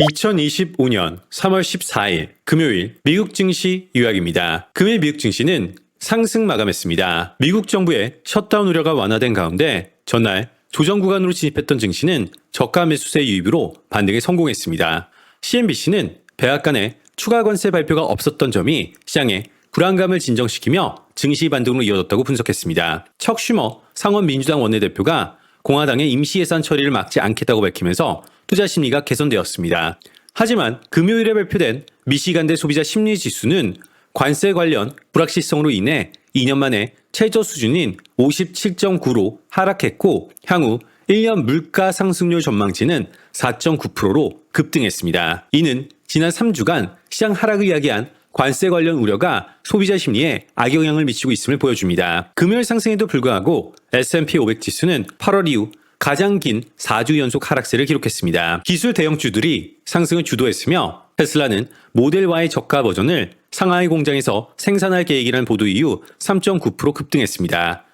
2025년 3월 14일 금요일 미국 증시 요약입니다. 금일 미국 증시는 상승 마감했습니다. 미국 정부의 셧다운 우려가 완화된 가운데 전날 조정 구간으로 진입했던 증시는 저가 매수세 유입으로 반등에 성공했습니다. CNBC는 백악관의 추가 관세 발표가 없었던 점이 시장에 불안감을 진정시키며 증시 반등으로 이어졌다고 분석했습니다. 척 슈머 상원 민주당 원내대표가 공화당의 임시 예산 처리를 막지 않겠다고 밝히면서 투자 심리가 개선되었습니다. 하지만 금요일에 발표된 미시간대 소비자 심리 지수는 관세 관련 불확실성으로 인해 2년 만에 최저 수준인 57.9로 하락했고 향후 1년 물가 상승률 전망치는 4.9%로 급등했습니다. 이는 지난 3주간 시장 하락을 이야기한 관세 관련 우려가 소비자 심리에 악영향을 미치고 있음을 보여줍니다. 금요일 상승에도 불구하고 S&P 500 지수는 8월 이후 가장 긴 4주 연속 하락세를 기록했습니다. 기술 대형주들이 상승을 주도했으며 테슬라는 모델 Y 저가 버전을 상하이 공장에서 생산할 계획이라는 보도 이후 3.9% 급등했습니다.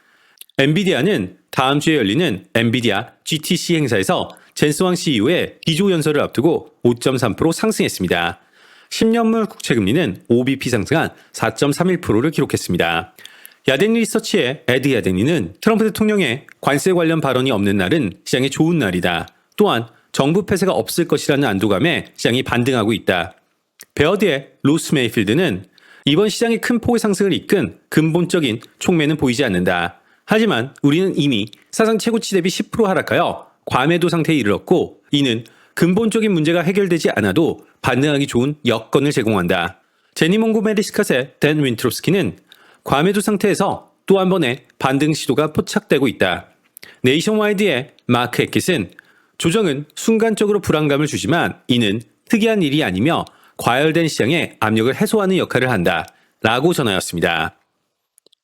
엔비디아는 다음 주에 열리는 엔비디아 GTC 행사에서 젠스왕 CEO의 기조 연설을 앞두고 5.3% 상승했습니다. 10년물 국채 금리는 5bp 상승한 4.31%를 기록했습니다. 야덴 리서치의 에드 야덴리는 트럼프 대통령의 관세 관련 발언이 없는 날은 시장에 좋은 날이다. 또한 정부 폐쇄가 없을 것이라는 안도감에 시장이 반등하고 있다. 베어드의 로스 메이필드는 이번 시장의 큰 폭의 상승을 이끈 근본적인 촉매는 보이지 않는다. 하지만 우리는 이미 사상 최고치 대비 10% 하락하여 과매도 상태에 이르렀고 이는 근본적인 문제가 해결되지 않아도 반등하기 좋은 여건을 제공한다. 제니 몽고메리스컷의 댄 윈트롭스키는 과매도 상태에서 또 한 번의 반등 시도가 포착되고 있다. 네이션와이드의 마크 에킷은 조정은 순간적으로 불안감을 주지만 이는 특이한 일이 아니며 과열된 시장의 압력을 해소하는 역할을 한다. 라고 전하였습니다.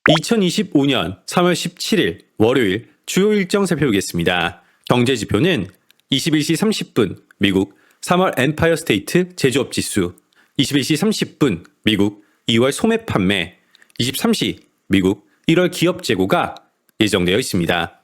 2025년 3월 17일 월요일 주요 일정 살펴보겠습니다. 경제 지표는 21시 30분 미국 3월 엠파이어 스테이트 제조업 지수, 21시 30분 미국 2월 소매 판매, 23시 미국 1월 기업 재고가 예정되어 있습니다.